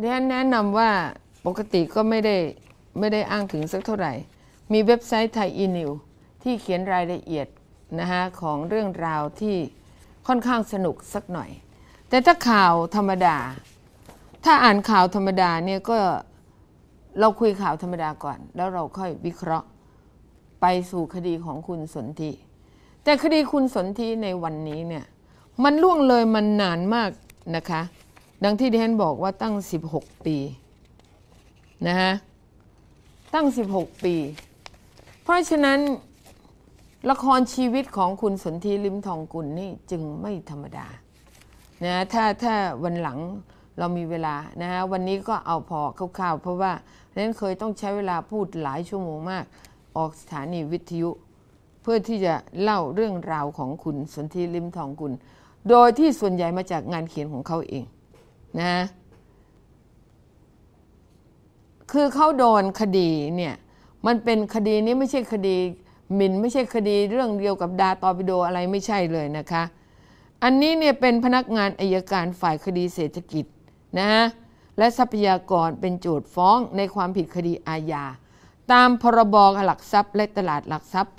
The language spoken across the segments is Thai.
เรียนแนะนำว่าปกติก็ไม่ได้ไม่ได้อ้างถึงสักเท่าไหร่ มีเว็บไซต์ไทยอีนิวที่เขียนรายละเอียดนะฮะของเรื่องราวที่ค่อนข้างสนุกสักหน่อย แต่ถ้าข่าวธรรมดา ถ้าอ่านข่าวธรรมดาเนี่ยก็เราคุยข่าวธรรมดาก่อน แล้วเราค่อยวิเคราะห์ไปสู่คดีของคุณสนธิแต่คดีคุณสนธิในวันนี้เนี่ยมันล่วงเลยมันนานมากนะคะ ดังที่ดิฉันบอกว่าตั้ง 16 ปีนะฮะตั้ง 16 ปี เพราะฉะนั้นละครชีวิตของคุณสนธิลิมทองกุลนี่จึงไม่ธรรมดานะถ้าถ้าวันหลังเรามีเวลานะฮะวันนี้ก็เอาพอคร่าวๆ เพราะว่าเรนเคยต้องใช้เวลาพูดหลายชั่วโมงมาก ออกสถานีวิทยุ เพื่อที่จะเล่าเรื่องราวของคุณสนธิลิมทองกุล โดยที่ส่วนใหญ่มาจากงานเขียนของเขาเอง นะคือเขาโดนคดีเนี่ยมันเป็นคดีนี้ไม่ใช่คดีหมิ่นไม่ใช่คดีเรื่องเดียวกับดาตอปิโดอะไรไม่ใช่เลยนะคะ อันนี้เนี่ยเป็นพนักงานอายการฝ่ายคดีเศรษฐกิจนะฮะและทรัพยากรเป็นโจทย์ฟ้องในความผิดคดีอาญาตามพรบหลักทรัพย์ และตลาดหลักทรัพย์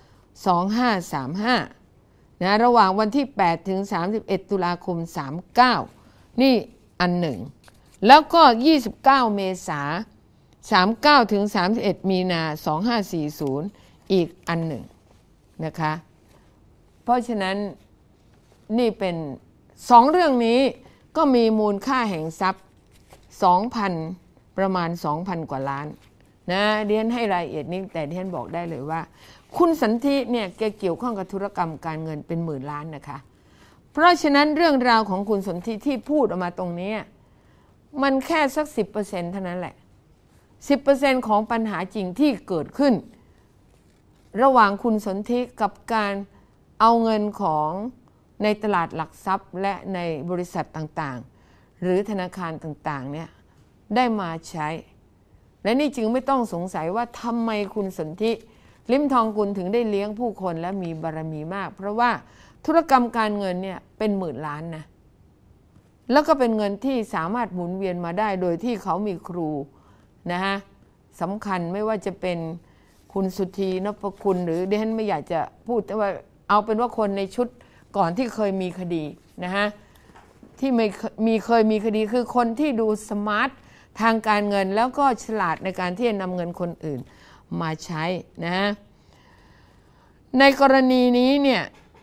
2535นะระหว่างวันที่ 8 ถึง 31 ตุลาคม 39 นี่ อันหนึ่ง แล้วก็ 29 เมษา39ถึง31 มีนา 2540 อีกอันหนึ่งนะคะ เพราะฉะนั้นนี่เป็นสองเรื่องนี้ก็มีมูลค่าแห่งทรัพย์ 2,000 ประมาณ 2,000 กว่าล้านนะเรียนให้รายละเอียดนี้แต่เรียนบอกได้เลยว่า คุณสันธิเนี่ยแกเกี่ยวข้องกับธุรกรรมการเงินเป็นหมื่นล้านนะคะ เพราะฉะนั้นเรื่องราวของคุณสนธิที่พูดออกมาตรงนี้ มันแค่สัก10%เท่านั้นแหละ10%ของปัญหาจริงที่เกิดขึ้น ระหว่างคุณสนธิกับการเอาเงินของในตลาดหลักทรัพย์และในบริษัทต่างๆ หรือธนาคารต่างๆเนี่ยได้มาใช้ และนี่จึงไม่ต้องสงสัยว่าทำไมคุณสนธิลิมทองกุลถึงได้เลี้ยงผู้คนและมีบารมีมาก เพราะว่า ธุรกรรมการเงินเนี่ยเป็นหมื่นล้านนะแล้วก็เป็นเงินที่สามารถหมุนเวียนมาได้โดยที่เขามีครูนะฮะสำคัญไม่ว่าจะเป็นคุณสุธีนพคุณหรือเดนไม่อยากจะพูดแต่ว่าเอาเป็นว่าคนในชุดก่อนที่เคยมีคดีนะฮะที่ไม่มีเคยมีคดีคือคนที่ดูสมาร์ททางการเงินแล้วก็ฉลาดในการที่จะนำเงินคนอื่นมาใช้นะฮะในกรณีนี้เนี่ย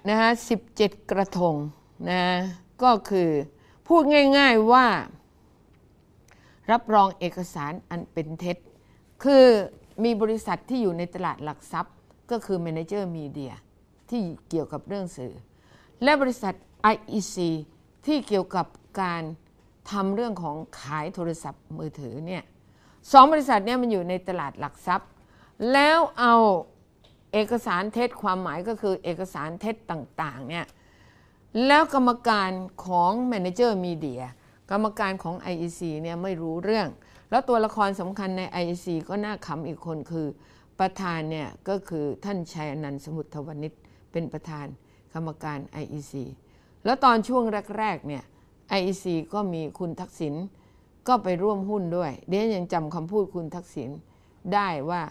นะฮะ17กระทงนะก็คือพูดง่ายๆว่า รับรองเอกสารอันเป็นเท็จ คือมีบริษัทที่อยู่ในตลาดหลักทรัพย์ ก็คือ Manager Media ที่เกี่ยวกับเรื่องสื่อ และบริษัท IEC ที่เกี่ยวกับการทำเรื่องของขายโทรศัพท์มือถือเนี่ยสองบริษัทเนี่ยมันอยู่ในตลาดหลักทรัพย์ แล้วเอา เอกสารเท็จความหมายก็คือเอกสารเท็จต่างๆเนี่ยแล้วกรรมการของ Manager Media กรรมการของ IEC เนี่ยไม่รู้เรื่อง แล้วตัวละครสำคัญใน IEC ก็น่าขำอีกคนคือ ประธานเนี่ยก็คือท่านชัยนันสมุทรวณิชเป็นประธานกรรมการ IEC แล้วตอนช่วงแรกๆเนี่ย IEC ก็มีคุณทักษิณก็ไปร่วมหุ้นด้วย เดี๋ยวยังจำคำพูดคุณทักษิณได้ว่า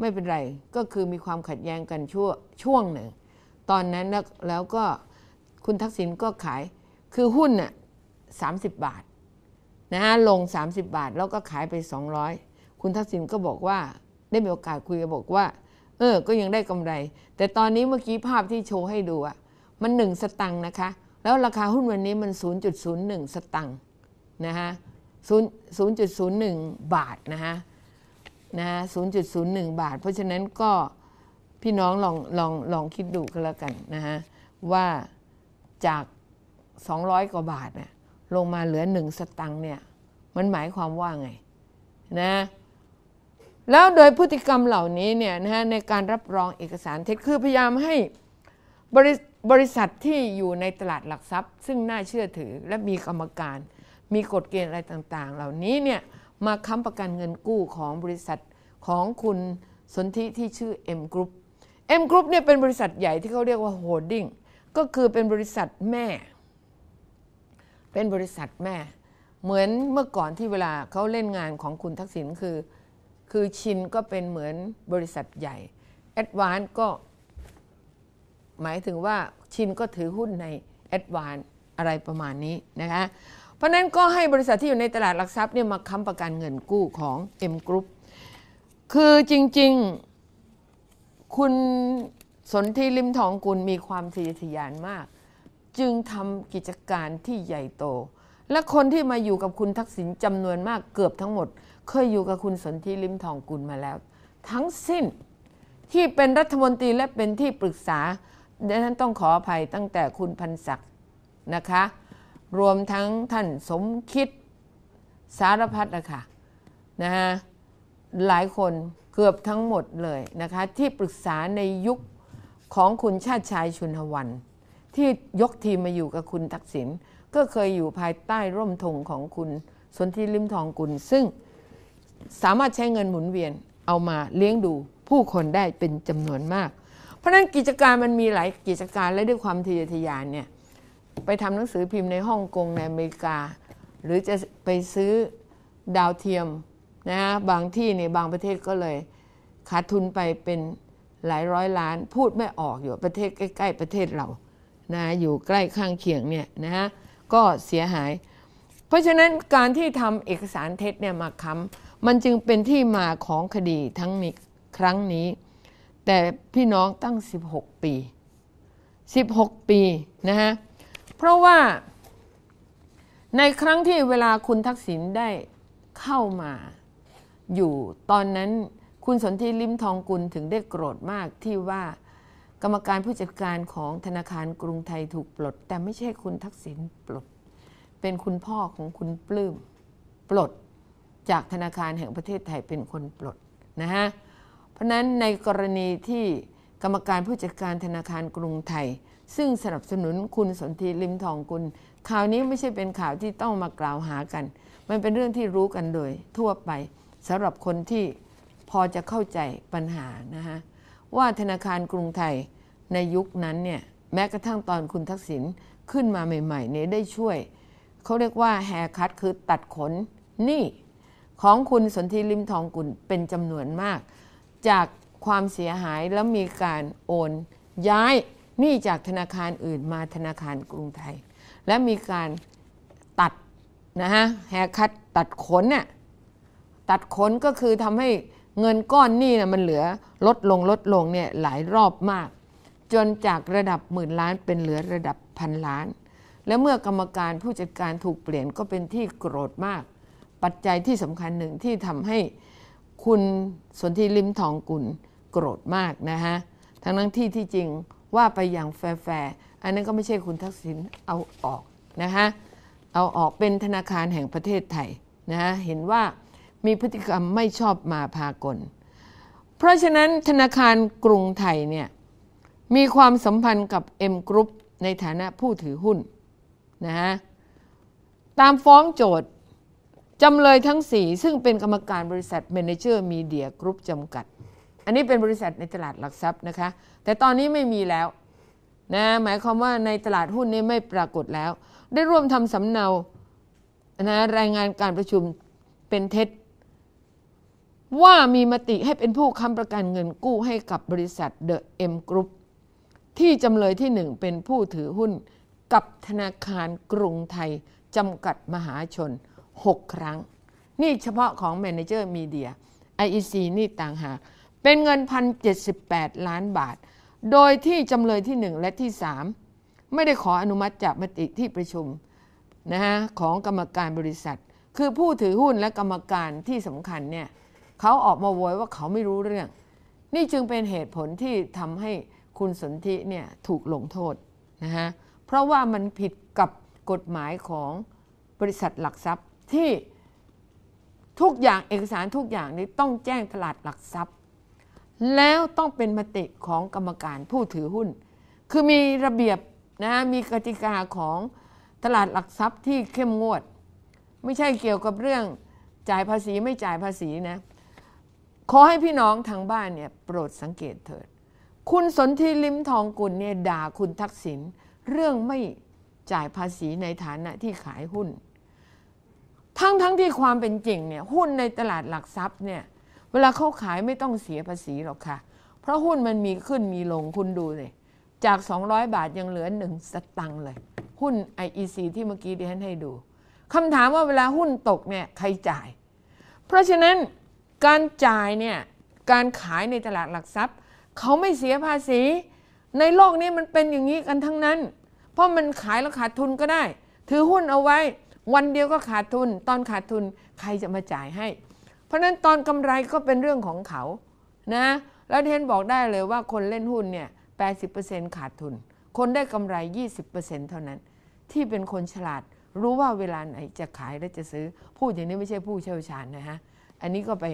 ไม่เป็นไรก็คือมีความขัดแย้งกันช่วช่วงหนึ่ง ตอนนั้นแล้วก็คุณทักษิณก็ขายคือหุ้นน่ะ30บาทนะฮะลง 30 บาทแล้วก็ขายไป 200 คุณทักษิณก็บอกว่าได้มีโอกาสคุยกับบอกว่า เออ ก็ยังได้กำไร แต่ตอนนี้เมื่อกี้ภาพที่โชว์ให้ดูอะมันหนึ่งสตังค์นะคะ แล้วราคาหุ้นวันนี้มัน 0.01 สตังค์นะฮะ0.01 บาทนะฮะ นะ0.01 บาท เพราะฉะนั้นก็พี่น้องลองลองลองคิดดูกันแล้วกันนะฮะว่าจาก 200 กว่าบาทเนี่ยลงมาเหลือ1สตังค์เนี่ยมันหมายความว่าไงนะแล้วโดยพฤติกรรมเหล่านี้เนี่ยนะฮะในการรับรองเอกสารเท็จคือพยายามให้บริบริษัทที่อยู่ในตลาดหลักทรัพย์ ซึ่งน่าเชื่อถือและมีกรรมการ มีกฎเกณฑ์อะไรต่าง ๆ เหล่านี้เนี่ย มาค้ำประกันเงินกู้ของบริษัทของคุณสนธิที่ชื่อ M Group M Group เนี่ยเป็นบริษัทใหญ่ที่เขาเรียกว่าโฮดดิ้งก็คือเป็นบริษัทแม่ เป็นบริษัทแม่ เหมือนเมื่อก่อนที่เวลาเขาเล่นงานของคุณทักษิณคือ คือชินก็เป็นเหมือนบริษัทใหญ่แอดวานก็ หมายถึงว่าชินก็ถือหุ้นในแอดวานอะไรประมาณนี้นะคะ เพราะนั้นก็ให้บริษัทที่อยู่ในตลาดหลักทรัพย์เนี่ยมาค้ำประกันเงินกู้ของ M Group คือจริงๆ คุณสนที่ลิมทองกุลมีความทะเยทะยานมาก จึงทำกิจการที่ใหญ่โต และคนที่มาอยู่กับคุณทักษิณจำนวนมากเกือบทั้งหมด เคยอยู่กับคุณสนธิลิมทองกุลมาแล้ว ทั้งสิ้นที่เป็นรัฐมนตรีและเป็นที่ปรึกษาดังนั้นต้องขออภัยตั้งแต่คุณพันศักดิ์นะคะ รวมทั้งท่านสมคิดสารพัดนะคะนะฮะหลายคนเกือบทั้งหมดเลยนะคะที่ปรึกษาในยุคของคุณชาติชายชุนหวัน ที่ยกทีมมาอยู่กับคุณทักษิณก็เคยอยู่ภายใต้ร่มธงของคุณสนธิลิมทองกุล ซึ่งสามารถใช้เงินหมุนเวียนเอามาเลี้ยงดูผู้คนได้เป็นจำนวนมาก เพราะฉะนั้นกิจการมันมีหลายกิจการและด้วยความทะเยอทะยานเนี่ย ไปทำหนังสือพิมพ์ในฮ่องกงในอเมริกา หรือจะไปซื้อดาวเทียมนะฮะบางที่ในบางประเทศก็เลยขาดทุนไปเป็นหลายร้อยล้าน พูดไม่ออกอยู่ประเทศใกล้ ๆ ประเทศเรานะอยู่ใกล้ข้างเคียงเนี่ยนะฮะก็เสียหาย เพราะฉะนั้นการที่ทำเอกสารเท็จเนี่ยมาค้ำมันจึงเป็นที่มาของคดีทั้งนี้ครั้งนี้ แต่พี่น้องตั้ง 16 ปี 16 ปีนะฮะ เพราะว่าในครั้งที่เวลาคุณทักษิณได้เข้ามาอยู่ตอนนั้นคุณสนธิลิมทองกุลถึงได้โกรธมากที่ว่ากรรมการผู้จัดการของธนาคารกรุงไทยถูกปลด แต่ไม่ใช่คุณทักษิณปลด เป็นคุณพ่อของคุณปลื้มปลดจากธนาคารแห่งประเทศไทยเป็นคนปลดนะฮะเพราะนั้นในกรณีที่ กรรมการผู้จัดการธนาคารกรุงไทย ซึ่งสนับสนุนคุณสนธิลิมทองกุลข่าวนี้ไม่ใช่เป็นข่าวที่ต้องมากล่าวหากัน มันเป็นเรื่องที่รู้กันโดย ทั่วไปสำหรับคนที่พอจะเข้าใจปัญหานะฮะว่าธนาคารกรุงไทยในยุคนั้นเนี่ยแม้กระทั่งตอนคุณทักษิณขึ้นมาใหม่ๆเนี่ยได้ช่วย เขาเรียกว่าแฮร์คัตคือตัดขนนี้ของคุณสนธิลิมทองกุลเป็นจำนวนมาก จาก ความเสียหายแล้วมีการโอน ย้ายหนี้จากธนาคารอื่นมาธนาคารกรุงไทย และมีการตัดนะฮะแฮคัตตัดขนเนี่ยตัดขนก็คือทำให้เงินก้อนหนี้นะมันเหลือลดลงลดลงเนี่ยหลายรอบมาก จนจากระดับหมื่นล้านเป็นเหลือระดับพันล้าน และเมื่อกรรมการผู้จัดการถูกเปลี่ยนก็เป็นที่โกรธมาก ปัจจัยที่สำคัญหนึ่งที่ทำให้คุณสนธิลิมทองกุล โกรธมากนะฮะทั้งนั้นที่ที่จริงว่าไปอย่างแฟร์อันนั้นก็ไม่ใช่คุณทักษิณเอาออกนะฮะเอาออกเป็นธนาคารแห่งประเทศไทยนะฮะเห็นว่ามีพฤติกรรมไม่ชอบมาพากล เพราะฉะนั้นธนาคารกรุงไทยเนี่ยมีความสัมพันธ์กับ M Group ในฐานะผู้ถือหุ้นนะฮะตามฟ้องโจทย์จำเลยทั้ง 4 ซึ่งเป็นกรรมการบริษัท Manager Media Group จำกัด อันนี้เป็นบริษัทในตลาดหลักทรัพย์นะคะ แต่ตอนนี้ไม่มีแล้วนะหมายความว่าในตลาดหุ้นนี้ไม่ปรากฏแล้ว ได้ร่วมทำสำเนานะรายงานการประชุมเป็นเท็จ ว่ามีมติให้เป็นผู้ค้ำประกันเงินกู้ให้กับบริษัทเดอะเอ็มกรุ๊ปที่จำเลยที่หนึ่งเป็นผู้ถือหุ้นกับธนาคารกรุงไทยจำกัดมหาชน 6 ครั้ง นี่เฉพาะของ Manager Media IEC นี่ต่างหาก เป็นเงิน1,078ล้านบาท โดยที่จำเลยที่1และที่3ไม่ได้ขออนุมัติจากมติที่ประชุมนะฮะของกรรมการบริษัท คือผู้ถือหุ้นและกรรมการที่สำคัญเนี่ยเขาออกมาโวยว่าเขาไม่รู้เรื่อง นี่จึงเป็นเหตุผลที่ทำให้คุณสนธิเนี่ยถูกลงโทษนะฮะเพราะว่ามันผิดกับกฎหมายของบริษัทหลักทรัพย์ที่ทุกอย่างเอกสารทุกอย่างนี้ต้องแจ้งตลาดหลักทรัพย์ แล้วต้องเป็นมติของกรรมการผู้ถือหุ้น คือมีระเบียบนะมีกติกาของตลาดหลักทรัพย์ที่เข้มงวด ไม่ใช่เกี่ยวกับเรื่องจ่ายภาษีไม่จ่ายภาษีนะ ขอให้พี่น้องทางบ้านเนี่ยโปรดสังเกตเถิด คุณสนธิลิมทองกุลเนี่ยด่าคุณทักษิณเรื่องไม่จ่ายภาษีในฐานะที่ขายหุ้น ทั้งทั้งที่ความเป็นจริงเนี่ยหุ้นในตลาดหลักทรัพย์เนี่ย เวลาเขาขายไม่ต้องเสียภาษีหรอกค่ะ เพราะหุ้นมันมีขึ้นมีลงคุณดูเลยจาก 200 บาทยังเหลือหนึ่งสตังค์เลย หุ้น IEC ที่เมื่อกี้ดิฉันให้ดูคำถามว่าเวลาหุ้นตกเนี่ยใครจ่าย เพราะฉะนั้นการจ่ายเนี่ยการขายในตลาดหลักทรัพย์ เขาไม่เสียภาษี ในโลกนี้มันเป็นอย่างนี้กันทั้งนั้น เพราะมันขายแล้วขาดทุนก็ได้ ถือหุ้นเอาไว้ วันเดียวก็ขาดทุน ตอนขาดทุนใครจะมาจ่ายให้ เพราะฉะนั้นตอนกำไรก็เป็นเรื่องของเขานะแล้วเทนบอกได้เลยว่าคนเล่นหุ้นเนี่ย80%ขาดทุน คนได้กำไร 20%เท่านั้น ที่เป็นคนฉลาดรู้ว่าเวลาไหนจะขายและจะซื้อ พูดอย่างนี้ไม่ใช่ผู้เชี่ยวชาญนะฮะ อันนี้ก็ไป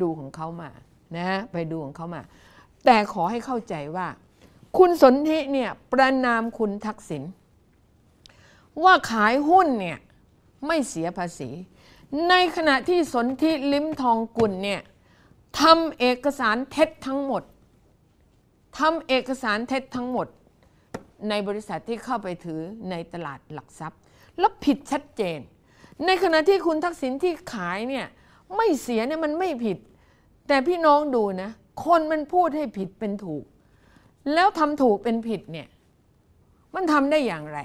ดูของเขามานะไปดูของเขามา แต่ขอให้เข้าใจว่า คุณสนธิเนี่ยประนามคุณทักษิณว่าขายหุ้นเนี่ยไม่เสียภาษี ในขณะที่สนธิลิ้มทองกุลเนี่ยทำเอกสารเท็จทั้งหมดทำเอกสารเท็จทั้งหมด ในบริษัทที่เข้าไปถือในตลาดหลักทรัพย์ แล้วผิดชัดเจน ในขณะที่คุณทักษิณที่ขายเนี่ยไม่เสียเนี่ยมันไม่ผิด แต่พี่น้องดูนะ คนมันพูดให้ผิดเป็นถูก แล้วทำถูกเป็นผิดเนี่ยมันทำได้อย่างไร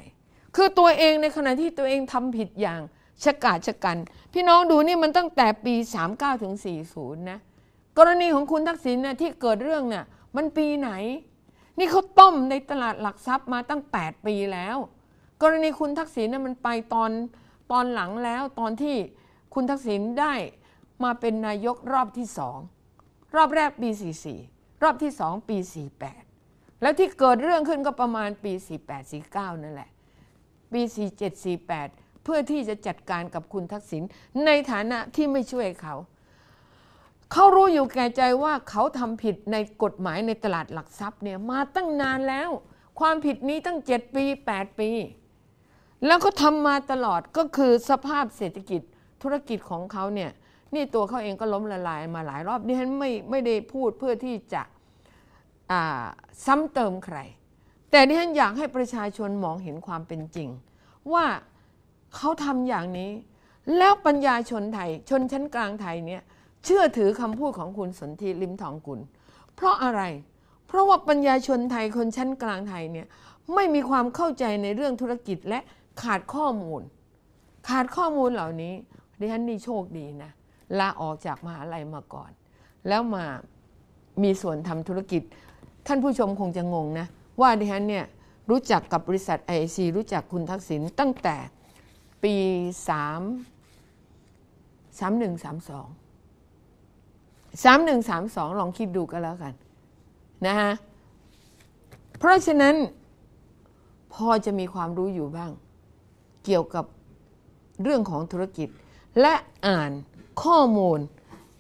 คือตัวเองในขณะที่ตัวเองทำผิดอย่าง ชะกาจชะกัน พี่น้องดูนี่มันตั้งแต่ปี 39ถึง40 นะ กรณีของคุณทักษิณนะที่เกิดเรื่องเนี่ยมันปีไหน นี่เขาต้มในตลาดหลักทรัพย์มาตั้ง 8 ปีแล้ว กรณีคุณทักษิณนะมันไปตอนตอนหลังแล้วตอนที่คุณทักษิณได้มาเป็นนายกรอบที่สองรอบแรกปี 44 รอบที่สองปี 48 แล้วที่เกิดเรื่องขึ้นก็ประมาณปี 48 49 นั่นแหละ ปี 47 48 เพื่อที่จะจัดการกับคุณทักษิณในฐานะที่ไม่ช่วยเขา เขารู้อยู่แก่ใจว่าเขาทำผิดในกฎหมายในตลาดหลักทรัพย์เนี่ยมาตั้งนานแล้ว ความผิดนี้ตั้ง 7 ปี 8 ปี แล้วก็ทำมาตลอดก็คือสภาพเศรษฐกิจธุรกิจของเขาเนี่ยนี่ตัวเขาเองก็ล้มละลายมาหลายรอบนี่ฉันไม่ไม่ได้พูดเพื่อที่จะซ้ำเติมใคร แต่ที่ฉันอยากให้ประชาชนมองเห็นความเป็นจริง ว่า เขาทำอย่างนี้ แล้วปัญญาชนไทย ชนชั้นกลางไทยเนี่ยเชื่อถือคำพูดของคุณสนธิลิมทองกุล เพราะอะไร เพราะว่าปัญญาชนไทยคนชั้นกลางไทยเนี่ยไม่มีความเข้าใจในเรื่องธุรกิจและขาดข้อมูล ขาดข้อมูลเหล่านี้ดิฉันนี่โชคดีนะลาออกจากมหาลัยมาก่อน แล้วมามีส่วนทำธุรกิจ ท่านผู้ชมคงจะงงนะ ว่าดิฉันเนี่ยรู้จักกับบริษัทไอซีรู้จักคุณทักษิณตั้งแต่ ปี 3 3132สามหนึ่งสามสองลองคิดดูก็แล้วกันนะฮะเพราะฉะนั้นพอจะมีความรู้อยู่บ้าง เกี่ยวกับเรื่องของธุรกิจ และอ่านข้อมูล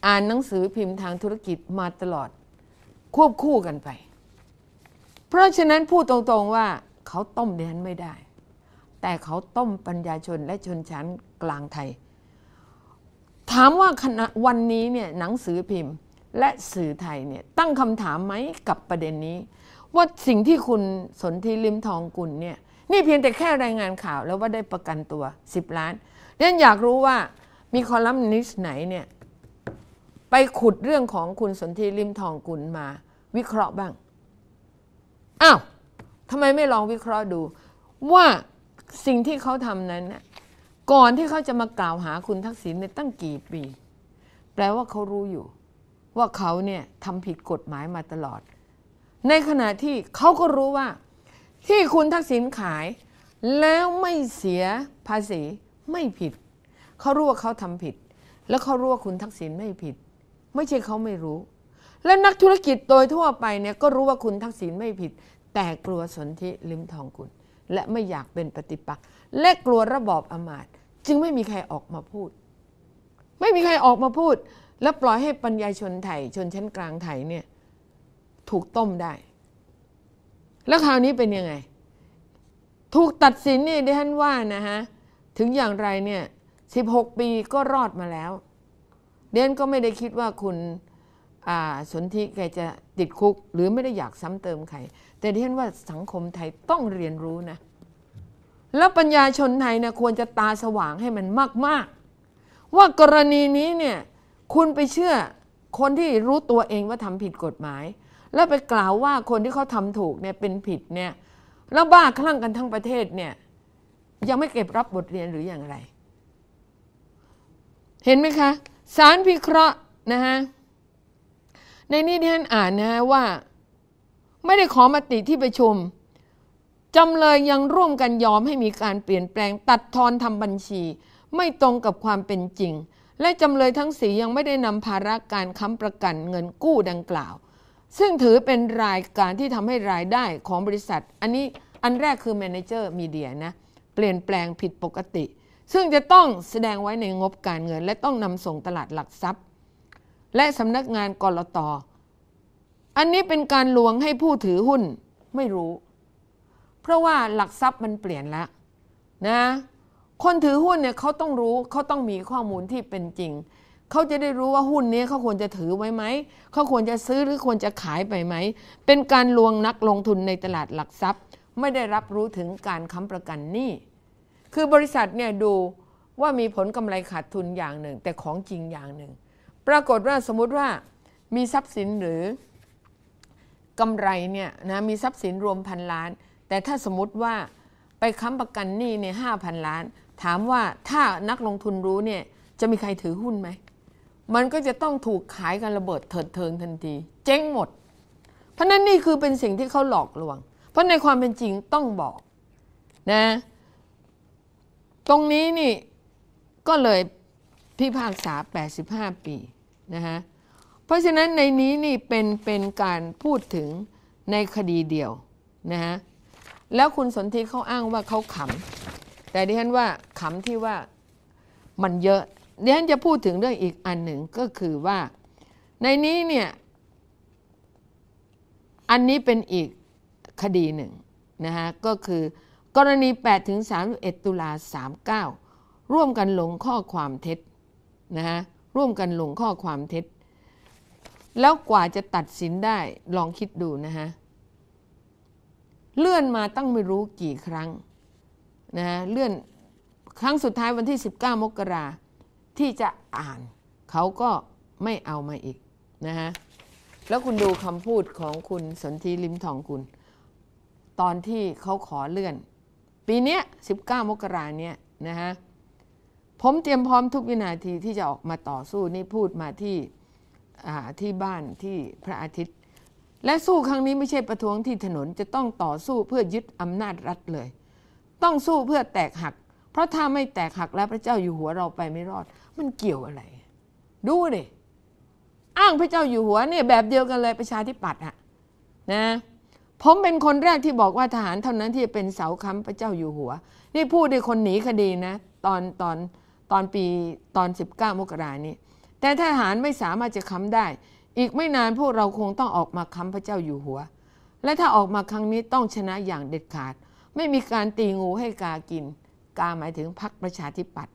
อ่านหนังสือพิมพ์ทางธุรกิจมาตลอด ควบคู่กันไป เพราะฉะนั้นพูดตรงๆว่าเขาต้มเดนไม่ได้ แต่เขาต้มปัญญาชนและชนชั้นกลางไทย ถามว่าขณะวันนี้เนี่ยหนังสือพิมพ์และสื่อไทยเนี่ยตั้งคำถามไหมกับประเด็นนี้ ว่าสิ่งที่คุณสนธิลิมทองกุลเนี่ยนี่เพียงแต่แค่รายงานข่าวแล้วว่าได้ประกันตัว 10 ล้านเรนอยากรู้ว่ามีคอลัมนิสต์ไหนเนี่ยไปขุดเรื่องของคุณสนธิลิมทองกุลมา วิเคราะห์บ้าง อ้าวทำไมไม่ลองวิเคราะห์ดูว่า สิ่งที่เขาทำนั้นก่อนที่เขาจะมากล่าวหาคุณทักษิณในตั้งกี่ปี แปลว่าเขารู้อยู่ ว่าเขาเนี่ยทำผิดกฎหมายมาตลอด ในขณะที่เขาก็รู้ว่า ที่คุณทักษิณขาย แล้วไม่เสียภาษีไม่ผิด เขารู้ว่าเขาทำผิด แล้วเขารู้ว่าคุณทักษิณไม่ผิด ไม่ใช่เขาไม่รู้ และนักธุรกิจโดยทั่วไปเนี่ยก็รู้ว่าคุณทักษิณไม่ผิด แต่กลัวสนธิลิมทองกุล และไม่อยากเป็นปฏิปักษ์และกลัวระบอบอมาตย์จึงไม่มีใครออกมาพูด ไม่มีใครออกมาพูด แล้วปล่อยให้ปัญญาชนไทยชนชั้นกลางไทยเนี่ยถูกต้มได้ แล้วคราวนี้เป็นยังไง ถูกตัดสินนี่ดิฉันว่านะฮะถึงอย่างไรเนี่ย16 ปีก็รอดมาแล้วเดนก็ไม่ได้คิดว่าคุณ สนธิแกจะติดคุก หรือไม่ได้อยากซ้ำเติมใคร แต่ดิฉันว่าสังคมไทยต้องเรียนรู้นะ แล้วปัญญาชนไทยนี่ยควรจะตาสว่างให้มันมาก ๆ ว่ากรณีนี้เนี่ยคุณไปเชื่อคนที่รู้ตัวเองว่าทำผิดกฎหมาย แล้วไปกล่าวว่าคนที่เขาทำถูกเนี่ยเป็นผิดเนี่ยแล้วบ้าคลั่งกันทั้งประเทศเนี่ยยังไม่เก็บรับบทเรียนหรืออย่างไร เห็นไหมคะ สารพิเคราะห์นะฮะ ในนี้ที่ท่านอ่านนะฮะว่า ไม่ได้ขอมติที่ประชุมจำเลยยังร่วมกันยอมให้มีการเปลี่ยนแปลงตัดทอนทำบัญชี ไม่ตรงกับความเป็นจริง และจำเลยทั้งสียังไม่ได้นำภาระการค้ำประกันเงินกู้ดังกล่าว ซึ่งถือเป็นรายการที่ทำให้รายได้ของบริษัท อันนี้อันแรกคือ Manager Media นะเปลี่ยนแปลงผิดปกติ ซึ่งจะต้องแสดงไว้ในงบการเงิน และต้องนำส่งตลาดหลักทรัพย์ และสำนักงานกรตอันนี้เป็นการลวงให้ผู้ถือหุ้นไม่รู้ เพราะว่าหลักทรัพย์มันเปลี่ยนแล้วนะคนถือหุ้นเนี่ยเขาต้องรู้เขาต้องมีข้อมูลที่เป็นจริง เขาจะได้รู้ว่าหุ้นนี้เขาควรจะถือไว้ไหมเขาควรจะซื้อหรือควรจะขายไปไหม เป็นการลวงนักลงทุนในตลาดหลักทรัพย์ ไม่ได้รับรู้ถึงการค้ำประกันหนี้คือบริษัทเนี่ยดูว่ามีผลกำไรขาดทุนอย่างหนึ่ง แต่ของจริงอย่างหนึ่ง ปรากฏว่าสมมุติว่ามีทรัพย์สินหรือกำไรเนี่ยนะมีทรัพย์สินรวมพันล้าน แต่ถ้าสมมติว่าไปค้ำประกันหนี้เนี่ยห้าพันล้าน ถามว่าถ้านักลงทุนรู้เนี่ยจะมีใครถือหุ้นไหม มันก็จะต้องถูกขายกันระเบิดเถิดเทิงทันที เจ๊งหมด เพราะนั้นนี่คือเป็นสิ่งที่เขาหลอกลวง เพราะในความเป็นจริงต้องบอกนะ ตรงนี้นี่ก็เลยพิพากษา 85 ปี นะฮะเพราะฉะนั้นในนี้นี่เป็นเป็นการพูดถึงในคดีเดียวนะฮะแล้วคุณสนธิเขาอ้างว่าเขาขำแต่ดิฉันว่าขำที่ว่ามันเยอะดิฉันจะพูดถึงเรื่องอีกอันหนึ่งก็คือว่า ในนี้เนี่ยอันนี้เป็นอีกคดีหนึ่งนะฮะก็คือกรณี8ถึง31 ตุลา 39 ร่วมกันลงข้อความเท็จนะฮะ ร่วมกันลงข้อความเท็จ แล้วกว่าจะตัดสินได้ลองคิดดูนะฮะ เลื่อนมาตั้งไม่รู้กี่ครั้งนะฮะเลื่อนครั้งสุดท้ายวันที่ 19 มกราที่จะอ่าน เขาก็ไม่เอามาอีกนะฮะแล้วคุณดูคำพูดของคุณสนธิลิมทองคุณตอนที่เขาขอเลื่อน ปีนี้19 มกราเนี่ยนะฮะ ผมเตรียมพร้อมทุกวินาทีที่จะออกมาต่อสู้นี่พูดมาที่ที่บ้านที่พระอาทิตย์ และสู้ครั้งนี้ไม่ใช่ประท้วงที่ถนนจะต้องต่อสู้เพื่อยึดอำนาจรัฐเลย ต้องสู้เพื่อแตกหัก เพราะถ้าไม่แตกหักแล้วพระเจ้าอยู่หัวเราไปไม่รอด มันเกี่ยวอะไร ดูดิอ้างพระเจ้าอยู่หัวเนี่ยแบบเดียวกันเลยประชาธิปัตย์อะนะผมเป็นคนแรกที่บอกว่าทหารเท่านั้นที่จะเป็นเสาค้ำพระเจ้าอยู่หัว นี่พูดในคนหนีคดีนะ ตอนตอน ตอนปีตอน 19 มกรานี้ แต่ทหารไม่สามารถจะค้ำได้ อีกไม่นานพวกเราคงต้องออกมาค้ำพระเจ้าอยู่หัว และถ้าออกมาครั้งนี้ต้องชนะอย่างเด็ดขาด ไม่มีการตีงูให้กากิน กาหมายถึงพรรคประชาธิปัตย์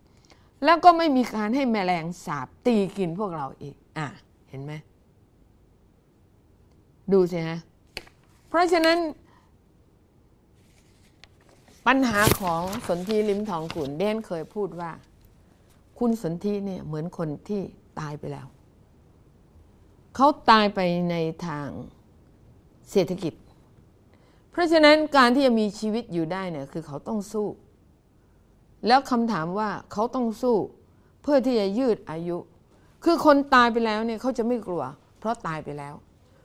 แล้วก็ไม่มีการให้แมลงสาบตีกินพวกเราอีกอะเห็นไหมดูสิฮะ เพราะฉะนั้น ปัญหาของสนธิลิมทองขุนเด่นเคยพูดว่า คุณสนธิเนี่ยเหมือนคนที่ตายไปแล้ว เขาตายไปในทางเศรษฐกิจ เพราะฉะนั้นการที่จะมีชีวิตอยู่ได้เนี่ยคือเขาต้องสู้ แล้วคำถามว่าเขาต้องสู้เพื่อที่จะยืดอายุ คือคนตายไปแล้วเนี่ยเขาจะไม่กลัว เพราะตายไปแล้ว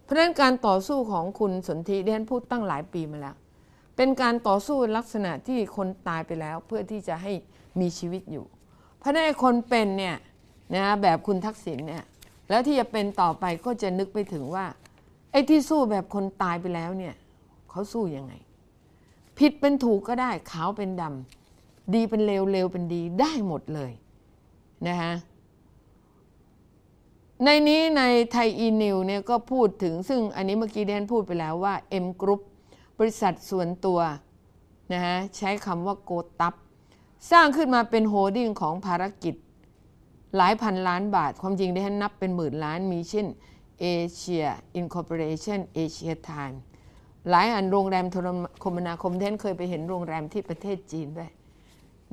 เพราะฉะนั้นการต่อสู้ของคุณสนธิเดนพูดตั้งหลายปีมาแล้วเป็นการต่อสู้ลักษณะที่คนตายไปแล้วเพื่อที่จะให้มีชีวิตอยู่ เพราะนั้นคนเป็นเนี่ยนะแบบคุณทักษิณเนี่ยแล้วที่จะเป็นต่อไปก็จะนึกไปถึงว่าไอ้ที่สู้แบบคนตายไปแล้วเนี่ยเขาสู้ยังไง ผิดเป็นถูกก็ได้ขาวเป็นดำดีเป็นเลวเลวเป็นดีได้หมดเลยนะฮะในนี้ในไทยอีนิวเนี่ยก็พูดถึงซึ่งอันนี้เมื่อกี้แดนพูดไปแล้วว่า M Group บริษัทส่วนตัวนะฮะใช้คำว่าโกตับ สร้างขึ้นมาเป็นโฮดดิ้งของภารกิจ หลายพันล้านบาท ความจริงได้นับเป็นหมื่นล้านมีเช่นเอเชียอินคอร์ปอเรชั่นเอเชียไทม์หลายอันโรงแรมโทรคมนาคมแทนเคยไปเห็นโรงแรมที่ประเทศจีนด้วย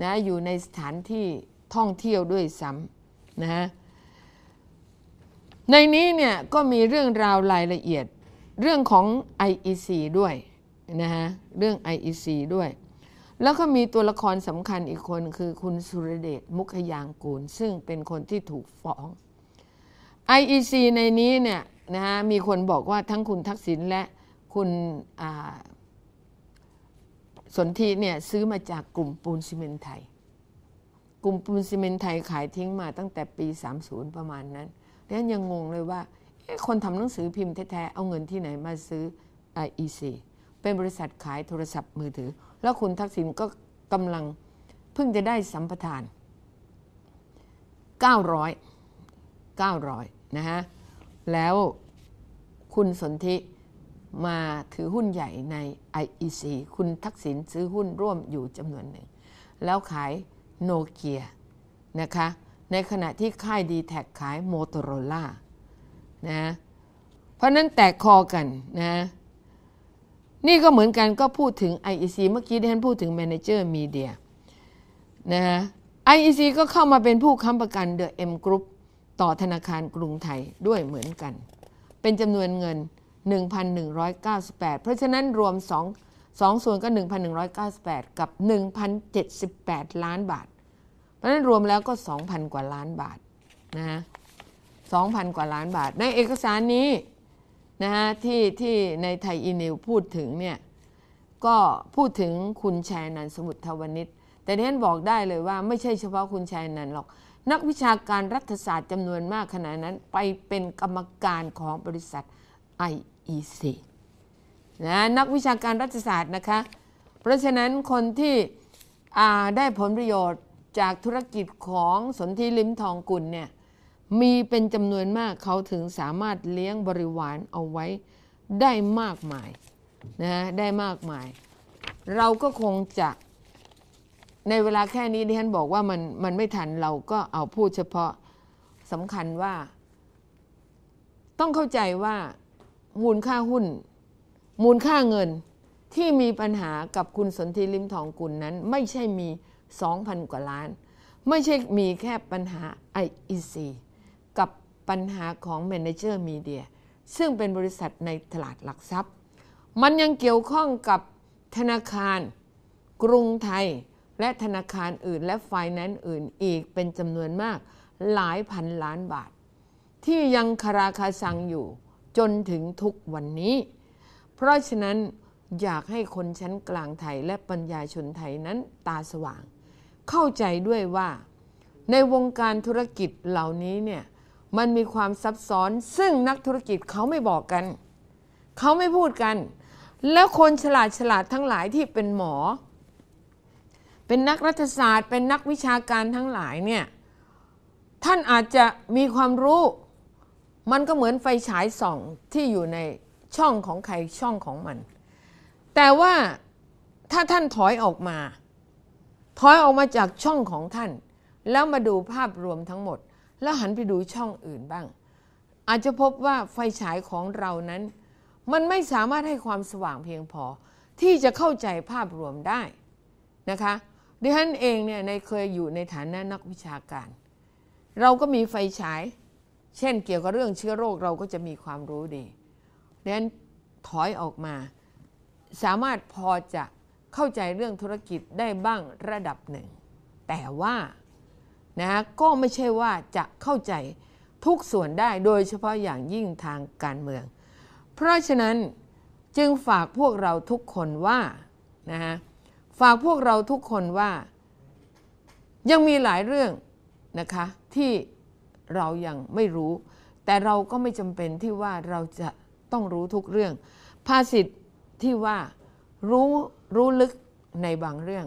นะอยู่ในสถานที่ท่องเที่ยวด้วยซ้ำนะฮะในนี้เนี่ยก็มีเรื่องราวรายละเอียดเรื่องของ IEC ด้วยนะฮะเรื่อง IEC ด้วย แล้วก็มีตัวละครสำคัญอีกคนคือคุณสุรเดชมุขยางกูล ซึ่งเป็นคนที่ถูกฟ้อง IEC ในนี้เนี่ยนะฮะมีคนบอกว่าทั้งคุณทักษิณและคุณสนธิเนี่ยซื้อมาจากกลุ่มปูนซีเมนไทย กลุ่มปูนซีเมนไทยขายทิ้งมาตั้งแต่ปี 30 ประมาณนั้นดังนั้นยังงงเลยว่าคนทำหนังสือพิมพ์แท้ๆ เอาเงินที่ไหนมาซื้อ IEC เป็นบริษัทขายโทรศัพท์มือถือ แล้วคุณทักษิณก็กำลังเพิ่งจะได้สัมปทาน 900 900 นะฮะ แล้วคุณสนธิมาถือหุ้นใหญ่ใน IEC คุณทักษิณซื้อหุ้นร่วมอยู่จำนวนหนึ่ง แล้วขายโนเกียนะคะ ในขณะที่ค่ายดีแท็ขายโมโตโรล่านะ เพราะนั้นแตกคอกันนะ นี่ก็เหมือนกันก็พูดถึง IEC เมื่อกี้ที่ฉันพูดถึง Manager Media นะฮะ IEC ก็เข้ามาเป็นผู้ค้ำประกัน The M Group ต่อธนาคารกรุงไทยด้วยเหมือนกัน เป็นจำนวนเงิน 1,198 เพราะฉะนั้นรวม 2 2 ส่วนก็ 1,198 กับ 1,078 ล้านบาท เพราะฉะนั้นรวมแล้วก็ 2,000 กว่าล้านบาทนะฮะ2,000 กว่าล้านบาท ในเอกสารนี้ นะฮะที่ที่ในไทยอีนิวพูดถึงเนี่ยก็พูดถึงคุณชัยนันสมุทรทวนิชแต่ที่ฉันบอกได้เลยว่าไม่ใช่เฉพาะคุณชัยนันหรอก นักวิชาการรัฐศาสตร์จำนวนมากขนาดนั้นไปเป็นกรรมการของบริษัท IEC นะนักวิชาการรัฐศาสตร์นะคะ เพราะฉะนั้นคนที่ได้ผลประโยชน์จากธุรกิจของสนธิลิมทองกุลเนี่ย มีเป็นจำนวนมากเขาถึงสามารถเลี้ยงบริวารเอาไว้ได้มากมายนะได้มากมาย เราก็คงจะในเวลาแค่นี้ที่ฉันบอกว่ามันมันไม่ทันเราก็เอาพูดเฉพาะสำคัญว่า ต้องเข้าใจว่ามูลค่าหุ้น มูลค่าเงินที่มีปัญหากับคุณสนธิลิมทองกุลนั้น ไม่ใช่มี 2,000 กว่าล้าน ไม่ใช่มีแค่ปัญหา IEC กับ ปัญหาของ Manager Media ซึ่งเป็นบริษัทในตลาดหลักทรัพย์ มันยังเกี่ยวข้องกับธนาคารกรุงไทย และธนาคารอื่น และไฟแนนซ์อื่นอีกเป็นจำนวนมากหลายพันล้านบาท ที่ยังคาราคาซังอยู่จนถึงทุกวันนี้ เพราะฉะนั้นอยากให้คนชั้นกลางไทยและปัญญาชนไทยนั้นตาสว่าง เข้าใจด้วยว่า ในวงการธุรกิจเหล่านี้เนี่ย มันมีความซับซ้อน ซึ่งนักธุรกิจเขาไม่บอกกัน เขาไม่พูดกัน แล้วคนฉลาดฉลาดทั้งหลายที่เป็นหมอ เป็นนักรัฐศาสตร์ เป็นนักวิชาการทั้งหลายเนี่ย ท่านอาจจะมีความรู้ มันก็เหมือนไฟฉายส่องที่อยู่ในช่องของใครช่องของมัน แต่ว่าถ้าท่านถอยออกมา ถอยออกมาจากช่องของท่าน แล้วมาดูภาพรวมทั้งหมด แล้วหันไปดูช่องอื่นบ้าง อาจจะพบว่าไฟฉายของเรานั้น มันไม่สามารถให้ความสว่างเพียงพอ ที่จะเข้าใจภาพรวมได้นะคะดิฉันเองเนี่ยในเคยอยู่ในฐานะนักวิชาการ เราก็มีไฟฉาย เช่นเกี่ยวกับเรื่องเชื้อโรคเราก็จะมีความรู้ดีดิฉันถอยออกมา สามารถพอจะเข้าใจเรื่องธุรกิจได้บ้างระดับหนึ่ง แต่ว่า นะก็ไม่ใช่ว่าจะเข้าใจทุกส่วนได้โดยเฉพาะอย่างยิ่งทางการเมือง เพราะฉะนั้นจึงฝากพวกเราทุกคนว่านะฮะฝากพวกเราทุกคนว่า ยังมีหลายเรื่องนะคะที่เรายังไม่รู้ แต่เราก็ไม่จำเป็นที่ว่าเราจะต้องรู้ทุกเรื่อง ภาษิตที่ว่ารู้รู้ลึกในบางเรื่อง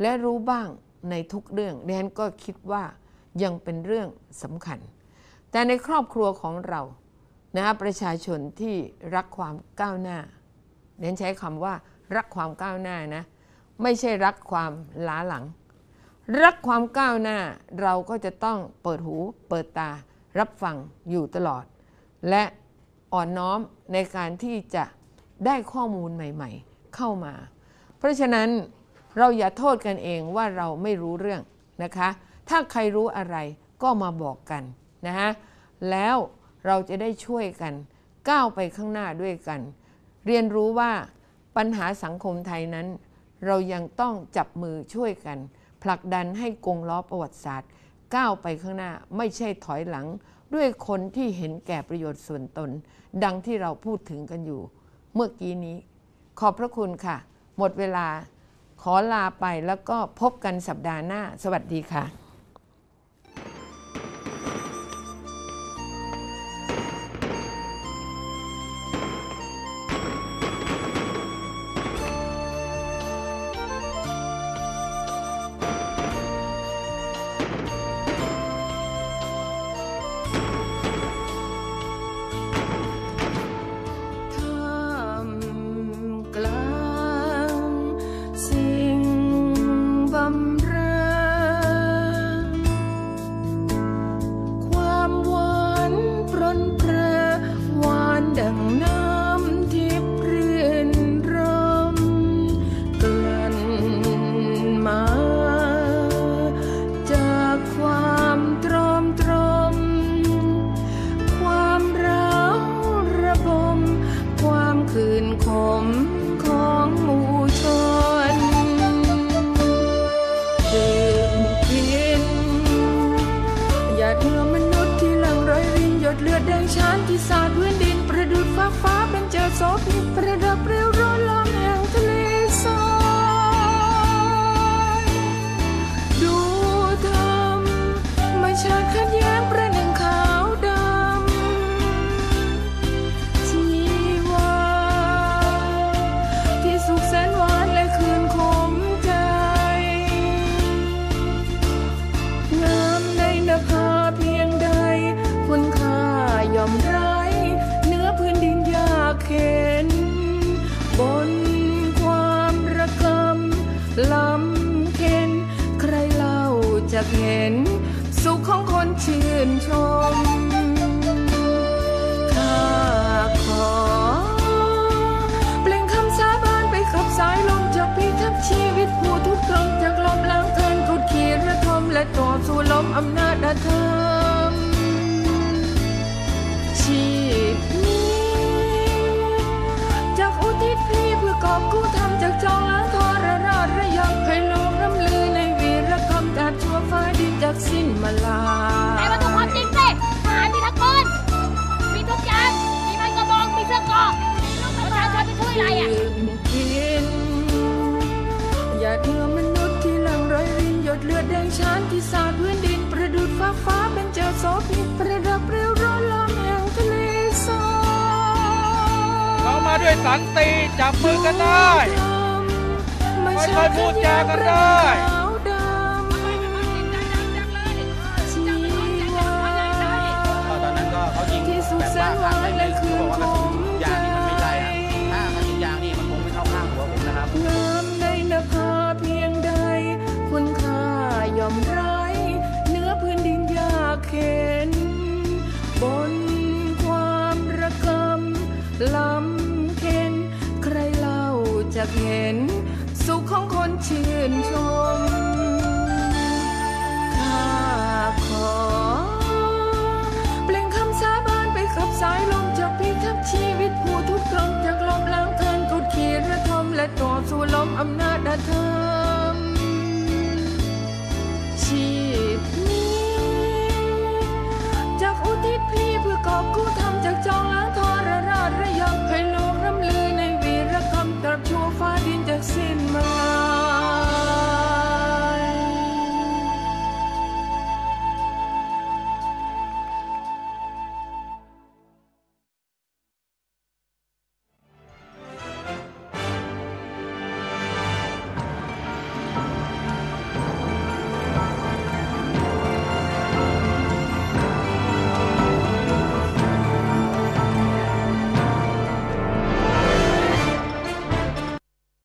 และรู้บ้าง ในทุกเรื่องดิฉันก็คิดว่ายังเป็นเรื่องสำคัญ แต่ในครอบครัวของเรานะประชาชนที่รักความก้าวหน้าเน้นใช้คำว่า รักความก้าวหน้านะ ไม่ใช่รักความล้าหลัง รักความก้าวหน้าเราก็จะต้องเปิดหูเปิดตารับฟังอยู่ตลอด และอ่อนน้อมในการที่จะได้ข้อมูลใหม่ ๆ เข้ามา เพราะฉะนั้น เราอย่าโทษกันเองว่าเราไม่รู้เรื่องนะคะ ถ้าใครรู้อะไรก็มาบอกกันนะฮะแล้วเราจะได้ช่วยกัน ก้าวไปข้างหน้าด้วยกัน เรียนรู้ว่าปัญหาสังคมไทยนั้น เรายังต้องจับมือช่วยกัน ผลักดันให้กงล้อประวัติศาสตร์ ก้าวไปข้างหน้าไม่ใช่ถอยหลัง ด้วยคนที่เห็นแก่ประโยชน์ส่วนตน ดังที่เราพูดถึงกันอยู่ เมื่อกี้นี้ ขอบพระคุณค่ะ หมดเวลา ขอลาไปแล้วก็พบกันสัปดาห์หน้า สวัสดีค่ะ สันติจับมือกันได้ค่อยๆพูดจากันได้ ชื่นชม